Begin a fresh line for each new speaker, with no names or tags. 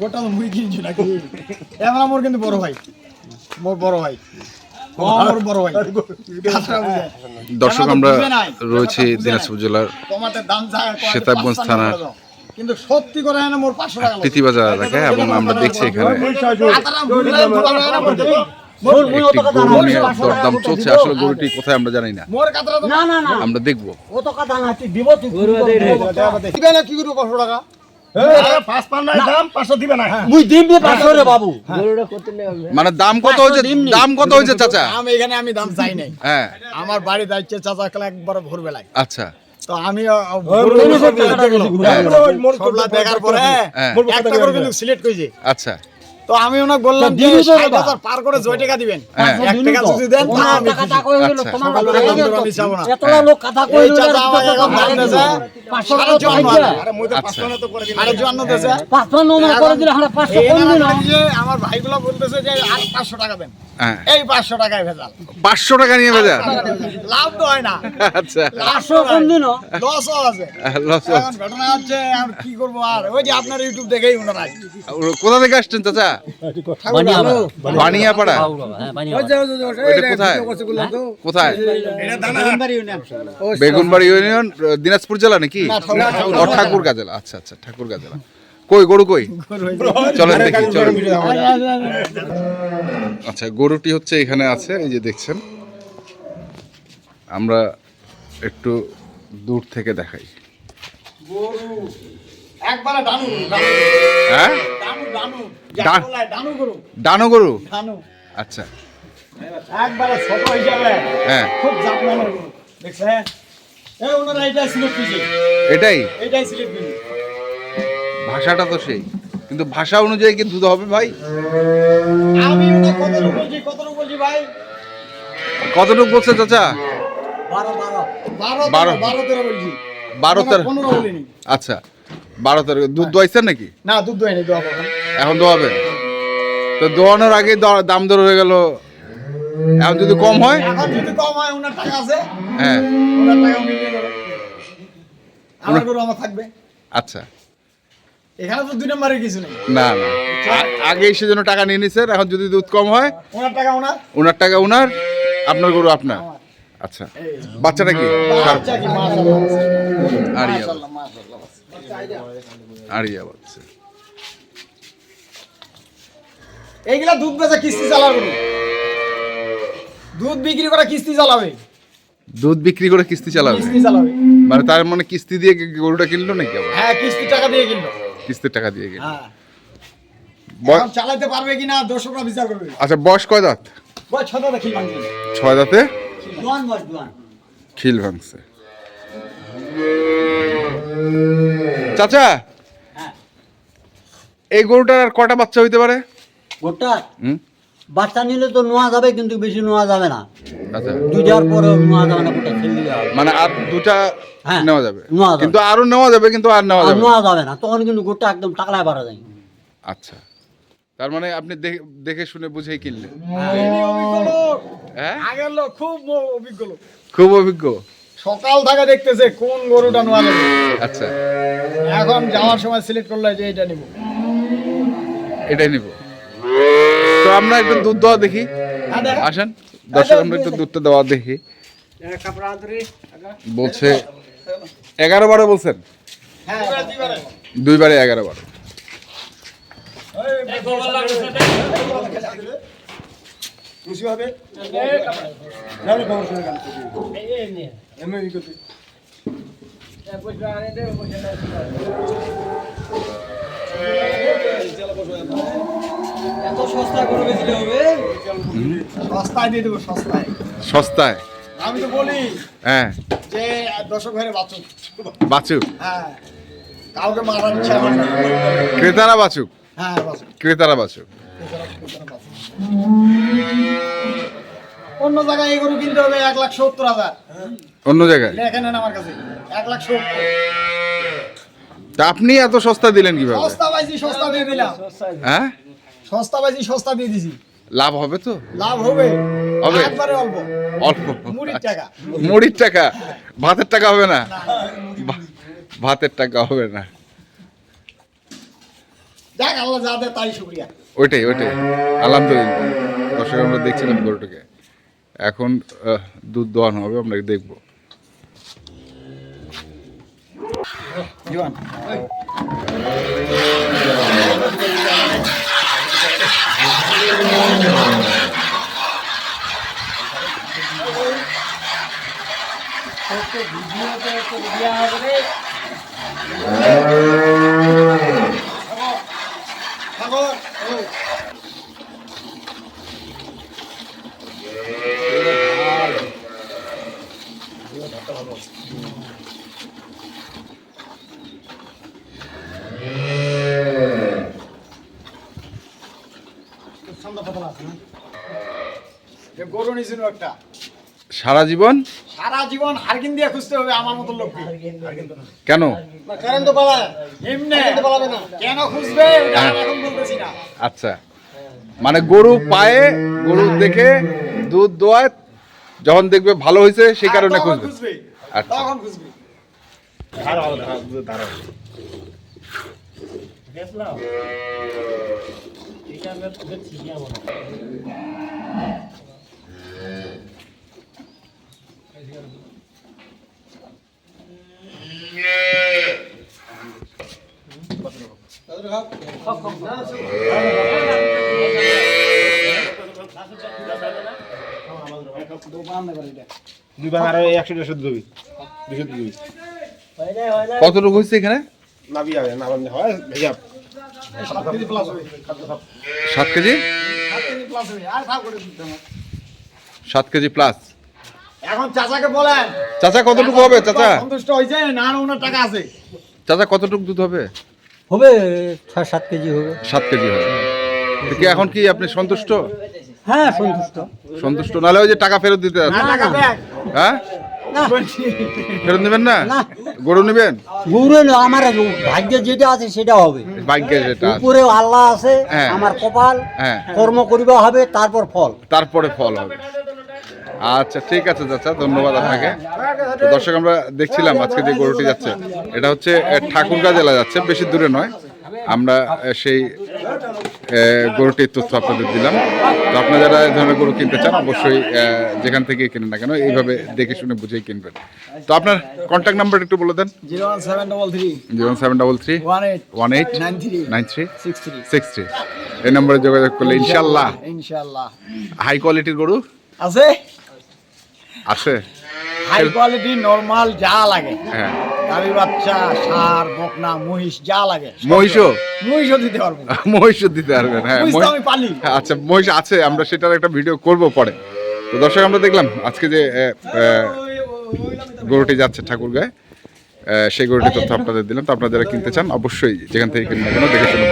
গোটা মুই কিনছি নাকি? এবার আমার কিন্তু বড় ভাই। মোর বড় ভাই।
দর্শক আমরা? রয়েছি দিনাজপুর জেলার সেতাবগঞ্জ থানার
কিন্তু সত্যি করে না মোর পাঁচশো টাকা লাগে।
প্রীতিবাজার এলাকায় এবং আমরা দেখছি এখানে। একটি গরু নিয়ে দরদাম চলছে আসলে গরুটি কোথায় আমরা জানি না। আমরা দেখব।
ও তো কথা না দিব তুই
দিবে না কি করব পাঁচশো টাকা?
পাঁচশো
রে বাবু।
মানে দাম কত হয়েছে দাম কত হয়েছে চাচা?
আমি এখানে আমি দাম চাই নাই।
হ্যাঁ।
আমার বাড়ি যাচ্ছে চাচা খেলা একবার ভোরবেলায়।
আচ্ছা।
তো আমি দেখার পরে
হ্যাঁ।
একটা করে কিন্তু সিলেক্ট করেছি।
আচ্ছা।
তো আমি ওনাকে বললাম যে
দিবি তো
ষাট
বাবা।
হাজার পার করে জয় টাকা দিবেন?
হ্যাঁ।
এক টাকা যদি দেন আমি
টাকা হয়ে
আচ্ছা।
তোমার
আমি না।
এতলা লোক কথা কই
চাচা এখন দাম
টাকা করে
না। আমার ভাইগুলো বলতেছে যে আর টাকা দেন।
হ্যাঁ।
এই পাঁচশো টাকায় ভেজাল।
পাঁচশো টাকা নিয়ে
লাভ তো হয় না।
আচ্ছা।
পাঁচশো কম দিন
লসও আছে।
লস
ঘটনা হচ্ছে আর কি করব আর? ওই যে আপনার ইউটিউব দেখেই
কোথা থেকে আসছেন চাচা? বানিয়াপাড়া। কোথায়? কোথায়? বেগুনবাড়ি ইউনিয়ন দিনাজপুর জেলা নাকি? ও ঠাকুরগাঁ জেলা। আচ্ছা আচ্ছা ঠাকুরগাঁ জেলা। কই গরু কই? চলেন দেখি চলেন। আচ্ছা গরুটি হচ্ছে এখানে আছে এই যে দেখছেন। আমরা একটু দূর থেকে দেখাই।
একবারে ডানু
হ্যাঁ?
ডানু ডানু।
ডান-
গরু।
ডানো গরু?
ডানু।
আচ্ছা।
একবারে ছোট
হ্যাঁ
খুব জাপমানের গরু দেখছেন? এই ওনারা সিলেক্ট করেছে
এটাই?
সিলেক্ট করেছে
ভাষাটা তো সেই। কিন্তু ভাষা অনুযায়ী কি দুধ হবে ভাই?
আমি কতটুকু বলছি কতটুকু বলছি ভাই?
কতটুকু বলছে চাচা?
বারো বারো।
বারো
বারো।
তেরো বলছি।
বারো তেরো। আচ্ছা। বারো তেরো দুধ দোয়াইছেন নাকি?
না দুধ দোয়াইনি দোয়া পাবেন
এখন দোয়াবেন? তো দোয়ানোর আগে দাম দর হয়ে গেল এখন যদি কম হয়?
এখন যদি কম হয় ওনার টাকা আছে।
হ্যাঁ।
ওনার টাকা উনি নিয়ে নেবেন। আমার গরু আমার থাকবে।
আচ্ছা।
এখানে তো দুই নম্বরের কিছু নেই।
না না। আগে সেজন্য টাকা নিয়ে নিছেন এখন যদি দুধ কম হয়?
ওনার টাকা ওনার।
ওনার টাকা ওনার আপনার গরু আপনার। আচ্ছা। বাচ্চাটা কি?
বাচ্চা কি মাশাআল্লাহ মাশাআল্লাহ।
বাচ্চা।
এইগুলা দুধ বেচা কিস্তি চালাবে। দুধ বিক্রি করে কিস্তি চালাবে।
দুধ বিক্রি করে কিস্তি চালাবে?
কিস্তি চালাবে।
মানে তার মানে কিস্তি দিয়ে গরুটা কিনলো নাকি আবার?
হ্যাঁ কিস্তি টাকা দিয়ে কিনলো।
কিস্তির টাকা দিয়ে কিনলো।
হ্যাঁ। চালাতে পারবে কিনা দর্শকরা বিচার করবে।
আচ্ছা বয়স কয় দাঁত?
বয় ছটা দেখি মানছি
ছয় দাঁতে?
জোয়ান বস জোয়ান।
খিল ভাঙছে। চাচা?
হ্যাঁ।
এই গরুটার আর কটা বাচ্চা হইতে পারে? হুম?
বাচ্চা নিলে তো নোয়া যাবে কিন্তু বেশি নোয়া যাবে না।
আচ্ছা।
দুইটার পরে নোয়া যাবে না গোটা ছেলে
মানে আর দুটা
হ্যাঁ,
নেওয়া যাবে?
নেওয়া
কিন্তু আরও নেওয়া যাবে কিন্তু আর নেওয়া যাবে না।
নোয়া যাবে না তখন কিন্তু গোটা একদম টাকলায় বাড়া যায়।
আচ্ছা। তার মানে আপনি দেখে- দেখে শুনে বুঝেই কিনলেন।
লোক
হ্যাঁ?
খুব অভিজ্ঞ
খুব অভিজ্ঞ?
সকাল থেকে দেখতেছে কোন গরুটা নোয়া নেবে
আচ্ছা।
এখন যাওয়ার সময় সিলেক্ট করলে যে এটা নিব।
এটাই নিব। তো আমরা একটু দুধ দেওয়া দেখি।
হ্যাঁ
আসেন। দর্শক আমরা একটু দুধটা দেওয়া দেখি। বলছে এগারো বারো বলছেন?
হ্যাঁ
দুইবারে এগারো বারো।
খুশি হবে?
এত সস্তা করে বেশি হবে?
সস্তায় দিয়ে দেবো সস্তায়।
সস্তায়?
আমি তো বলি
হ্যাঁ।
যে দর্শক ঘরে বাঁচুক।
বাচুক?
হ্যাঁ। কাউকে মারার ইচ্ছা আমার নেই।
ক্রেতারা বাচুক?
হ্যাঁ বাঁচুক।
ক্রেতারা বাচুক।
অন্য জায়গায় এই গরু কিনতে হবে এক লাখ সত্তর হাজার।
অন্য জায়গায়?
দেখেন আমার কাছে। এক লাখ সত্তর।
আপনি এত সস্তা দিলেন কীভাবে?
সস্তা পাইছি সস্তা দিয়ে দিলাম।
হ্যাঁ?
সস্তা পাইছি সস্তা দিয়ে দিছি।
লাভ হবে তো?
লাভ হবে।
হবে।
একবারে অল্প।
অল্প।
মুড়ির টাকা।
মুড়ির টাকা? ভাতের টাকা হবে না? ভাতের টাকা হবে না।
দেখ আল্লাহ যা দেয় তাই শুক্রিয়া।
ওইটাই ওইটাই। আলহামদুলিল্লাহ। দর্শক আমরা দেখছিলাম গরুটাকে। এখন দুধ দোয়ানো হবে আমরা দেখব।
গরু নিয়েছিল একটা।
সারা জীবন?
সারা জীবন হারকিন দিয়ে খুঁজতে হবে আমার মতো লোককে।
কেন?
কারণ তো পালা এমনি পালাবে না। কেন খুঁজবে এখন বলতেছি না।
আচ্ছা। মানে গরু পায়ে গরু দেখে দুধ দোয়ায় যখন দেখবে ভালো হয়েছে সেই কারণে
আর তখন
খুঁজবে।
খুঁজবে।
আচ্ছা।
তখন খুঁজবে।
দাঁড়াও দাঁড়াও দাঁড়াও দুই একশো দেড়শো দুবি দুশো দুবি
কতটুকু হয়েছে এখানে?
নাবি যাবে না বান্ধে হয় ভেজা
সাত কেজি?
সাত কেজি
প্লাস হবে আর থাক করে দিতে হবে।
সাত কেজি প্লাস
এখন চাচাকে বলেন।
চাচা কতটুকু হবে চাচা?
সন্তুষ্ট হয়েছে না না ওনার টাকা আছে।
চাচা কতটুকু দুধ হবে?
হবে ছয় সাত কেজি হবে।
সাত কেজি হবে। তো কি এখন কি আপনি সন্তুষ্ট?
হ্যাঁ সন্তুষ্ট।
সন্তুষ্ট। নাহলে ওই যে টাকা ফেরত দিতে
টাকা
হ্যাঁ? ফেরত নেবেন না?
না।
গরু নেবেন?
গৌরে আমার ভাগ্যে যেটা আছে সেটা হবে।
ভাগ্যে যেটা
উপরে আল্লাহ আছে
হ্যাঁ।
আমার কপাল।
হ্যাঁ।
কর্ম করিবা হবে তারপর ফল।
তারপরে ফল হবে। আচ্ছা ঠিক আছে চাচা ধন্যবাদ আপনাকে। দর্শক আমরা দেখছিলাম আজকে যে গরুটি যাচ্ছে এটা হচ্ছে ঠাকুরগাঁ জেলা যাচ্ছে বেশি দূরে নয়। আমরা সেই গরুটির তথ্য আপনাদের দিলাম। তো আপনারা যারা এই ধরনের গরু কিনতে চান অবশ্যই যেখান থেকে কেনেন না কেন এইভাবে দেখে শুনে বুঝেই কিনবেন। তো আপনার কন্ট্যাক্ট নাম্বার একটু বলে দেন।
Zero one seven double three.
Zero seven double three.
One eight.
One eight.
Nine three.
Nine three.
Six three.
Six three. এই নম্বরে যোগাযোগ করলে ইনশাল্লাহ
ইনশাল্লাহ।
হাই কোয়ালিটির গরু?
আছে?
আছে?
হাই কোয়ালিটি নরমাল যা লাগে।
হ্যাঁ।
গাভী বাচ্চা সার বকনা মহিষ যা লাগে।
মহিষও?
মহিষও দিতে পারব।
মহিষও দিতে পারবেন হ্যাঁ।
মহিষ আমি পালি।
আচ্ছা মহিষ আছে আমরা সেটার একটা ভিডিও করব পরে। তো দর্শক আমরা দেখলাম আজকে যে গরুটি যাচ্ছে ঠাকুরগাঁয়। আহ, সেই গরুটির তথ্য আপনাদের দিলাম। তো আপনারা যারা কিনতে চান অবশ্যই যেখান থেকে কিনবেন দেখে শুনে